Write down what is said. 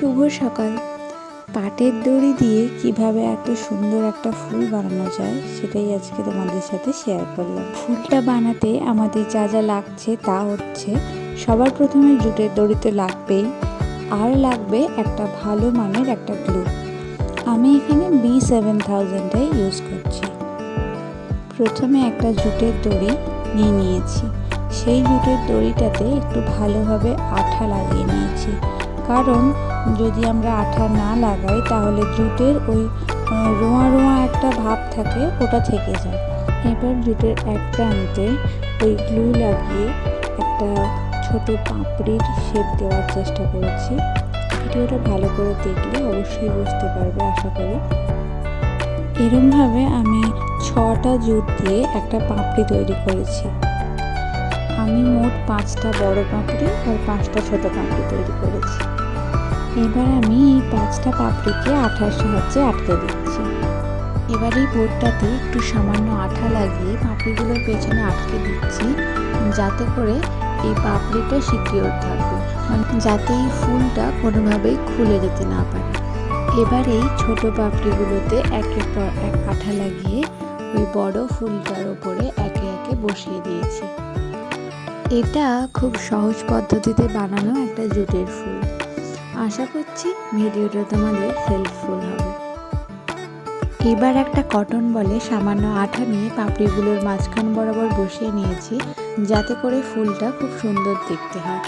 শুভ সকাল। পাটের দড়ি দিয়ে কীভাবে এত সুন্দর একটা ফুল বানানো যায়, সেটাই আজকে তোমাদের সাথে শেয়ার করলাম। ফুলটা বানাতে আমাদের যা যা লাগছে তা হচ্ছে, সবার প্রথমে জুটের দড়ি তো লাগবেই, আর লাগবে একটা ভালো মানের একটা গ্লু আমি এখানে বি সেভেন থাউজেন্ডটাই ইউজ করছি। প্রথমে একটা জুটের দড়ি নিয়ে নিয়েছি। সেই জুটের দড়িটাতে একটু ভালোভাবে আঠা লাগিয়ে নিয়েছি। কারণ যদি আমরা আঠা না লাগাই, তাহলে জুটের ওই রোঁয়া রোঁয়া একটা ভাব থাকে, ওটা থেকে যায়। এবার জুটের এক প্রান্তে ওই গ্লু লাগিয়ে একটা ছোট পাপড়ির শেপ দেওয়ার চেষ্টা করেছি। ভিডিওটা ভালো করে দেখলে অবশ্যই বুঝতে পারবে, আশা করি। এরমভাবে আমি ছটা জুট দিয়ে একটা পাপড়ি তৈরি করেছি। আমি মোট পাঁচটা বড় পাপড়ি আর পাঁচটা ছোট পাপড়ি তৈরি করেছি। এবার আমি এই পাঁচটা পাপড়িকে আঠার সাহায্যে আটকে দিচ্ছি। এবার এই বোর্ডটাতে একটু সামান্য আঠা লাগিয়ে পাপড়িগুলোর পেছনে আটকে দিচ্ছি, যাতে করে এই পাপড়িটা সিকিওর থাকবে, যাতে এই ফুলটা কোনোভাবেই খুলে যেতে না পারে। এবার এই ছোট পাপড়িগুলোতে একের পর এক আঠা লাগিয়ে ওই বড় ফুলটার ওপরে একে একে বসিয়ে দিয়েছি। এটা খুব সহজ পদ্ধতিতে বানানো একটা জুটের ফুল। আশা করছি ভিডিওটা তোমাদের হেল্পফুল হবে। এবার একটা কটন বলে সামান্য আঠা নিয়ে পাপড়িগুলোর মাঝখান বরাবর বসিয়ে নিয়েছি, যাতে করে ফুলটা খুব সুন্দর দেখতে হয়।